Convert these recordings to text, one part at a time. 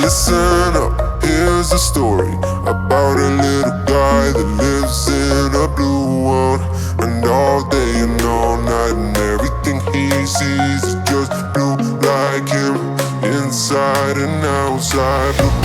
listen up, here's a story about a little guy that lives in a blue world. And all day and all night, and everything he sees is just blue like him. Inside and outside, built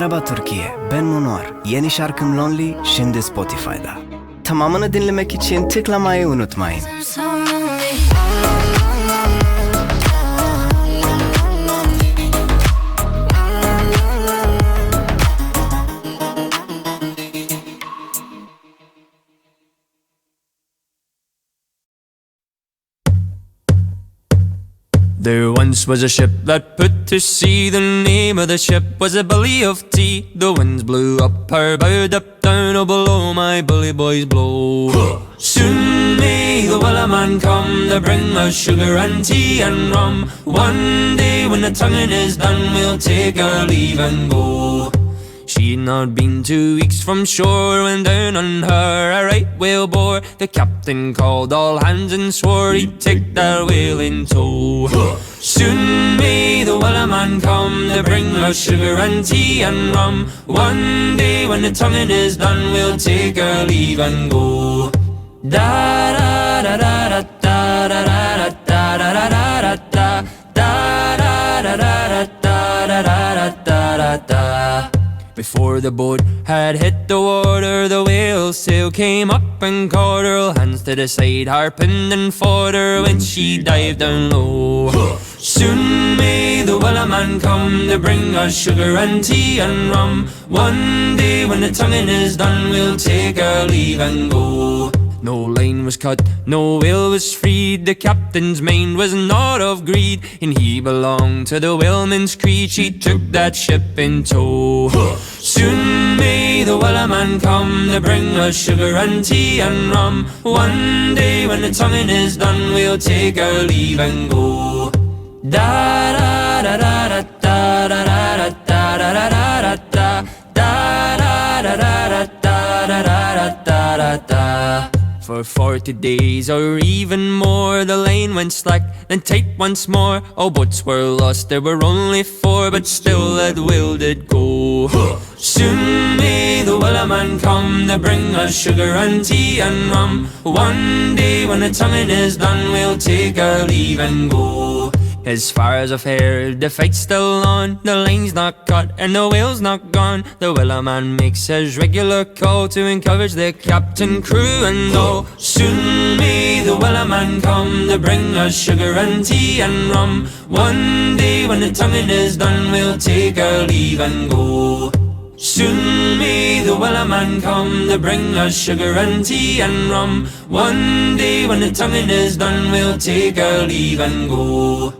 Merhaba Türkiye, ben Munor. Yeni şarkım Lonely şimdi Spotify'da. Tamamını dinlemek için tıklamayı unutmayın. Was a ship that put to sea. The name of the ship was a Billy of Tea. The winds blew up her bow, up down, oh below my bully boys blow. Soon may the Wellerman come to bring us sugar and tea and rum. One day when the tonguing is done, we'll take our leave and go. She'd not been two weeks from shore when down on her a right whale bore. The captain called all hands and swore he'd take that whale in tow. Soon may the Wellerman come to bring us sugar and tea and rum. One day when the tonguing is done, we'll take our leave and go. Da da da da da da da da before the boat had hit the water, the whale sail came up and caught her. Hands to the side, harping and fought her when she dived down low. Soon may the Wellerman come to bring us sugar and tea and rum. One day when the tonguing is done, we'll take our leave and go. No line was cut, no whale was freed. The captain's mind was not of greed, and he belonged to the whaleman's creed. She took that ship in tow. Soon may the Wellerman come to bring us sugar and tea and rum. One day when the tonguing is done, we'll take our leave and go. Da da da da da da da da da da da for forty days or even more. The lane went slack, then tight once more. All boats were lost, there were only four, but still that whale did go. Soon may the Wellerman come to bring us sugar and tea and rum. One day when the tonguing is done, we'll take our leave and go. As far as I've heard, the fight's still on. The lane's not cut and the whale's not gone. The Wellerman makes his regular call to encourage the captain, crew, and all. Soon may the Wellerman come to bring us sugar and tea and rum. One day when the tonguing is done, we'll take our leave and go. Soon may the wellerman come to bring us sugar and tea and rum. One day when the tonguing is done, we'll take our leave and go.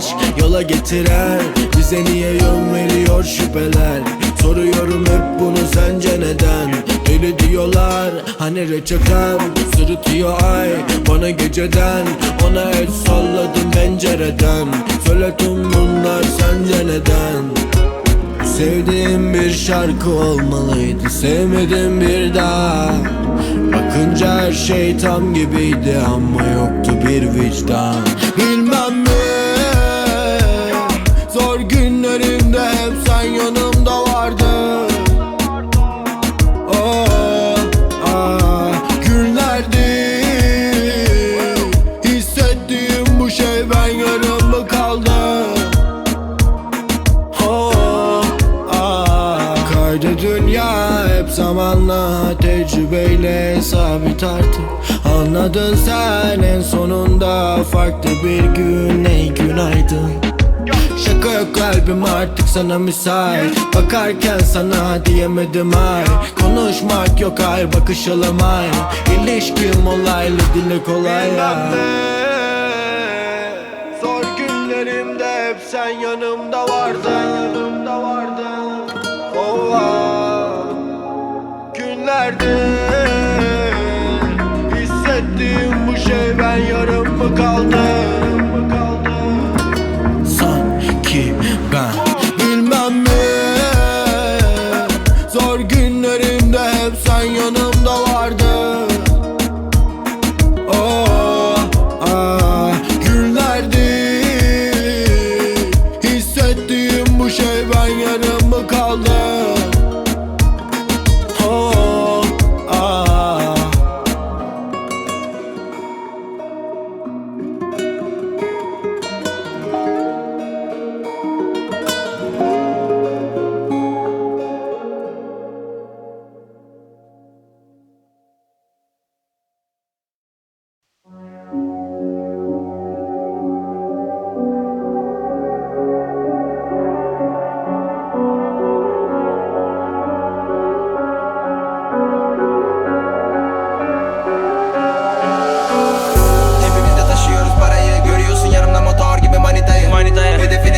aşk yola getiren Bize niye yön veriyor şüpheler? Soruyorum hep bunu sence neden? Deli diyorlar hani reçeten Sırıtıyor ay bana geceden. Ona el salladım pencereden. Söyle tüm bunlar sence neden? Sevdiğim bir şarkı olmalıydı Sevmedim bir daha. Bakınca her şey tam gibiydi Ama yoktu bir vicdan Zor günlerimde hep sen yanımda vardın. Oh, ah, günlerdi. Hissettiğim bu şey ben yarım mı kaldım. Oh, ah. Kaydı dünya hep zamanla tecrübeyle sabit artık. Anladın sen en sonunda farklı bir gün ey günaydın Şaka yok kalbim artık sana müsait. Bakarken sana diyemedim ay. Konuşmak yok ay bakışalım ay İlişkim olaylı dile kolay ya. Zor günlerimde hep sen yanımda vardın. Yanımda vardın. Ah. Günlerde Hissettiğim bu şey ben yarım mı kaldım sen yanımda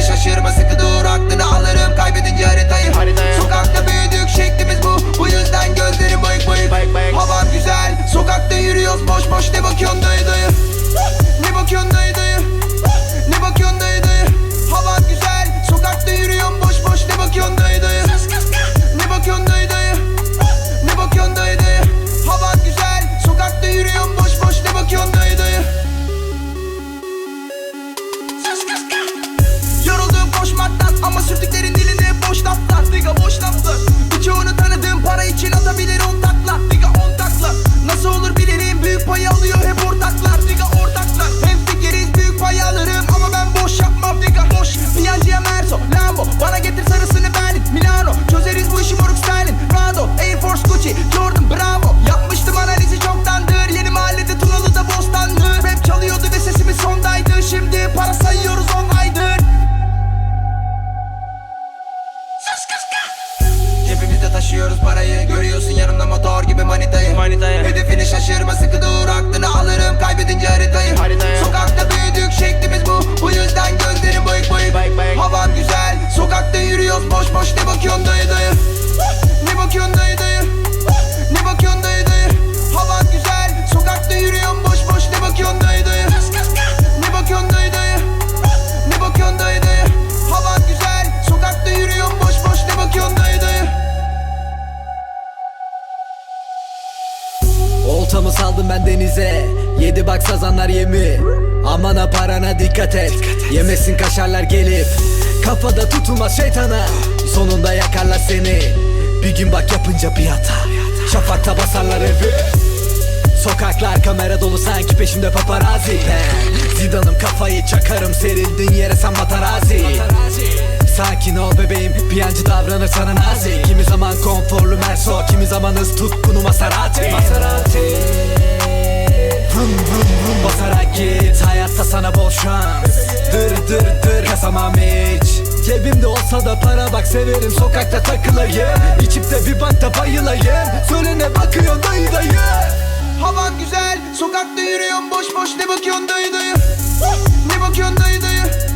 Hedefini şaşırma sıkı dur aklını alırım. Kaybedince haritayı Haritayı. Sokakta büyüdük şeklimiz bu. Bu yüzden gözlerim bayık bayık Havan güzel Sokakta yürüyoruz boş boş. Ne bakıyorsun dayı dayı? Ne bakıyorsun dayı dikkat et Yemesin kaşarlar gelip. Kafada tutulmaz şeytana. Sonunda yakarlar seni. Bir gün bak yapınca bir hata. Şafakta basarlar evi. Sokaklar kamera dolu sanki peşimde paparazzi. Ben Zidan'ım kafayı çakarım serildin yere sen matarazi. Sakin ol bebeğim piyancı davranır sana nazik Kimi zaman konforlu merso kimi zaman hız tutkunu Maserati Cebimde olsa da para bak severim sokakta takılayım. İçip de bir bankta bayılayım. Söyle ne bakıyorsun dayı dayı? Hava güzel Sokakta yürüyorum boş boş. Ne bakıyorsun dayı dayı? Ne bakıyorsun dayı dayı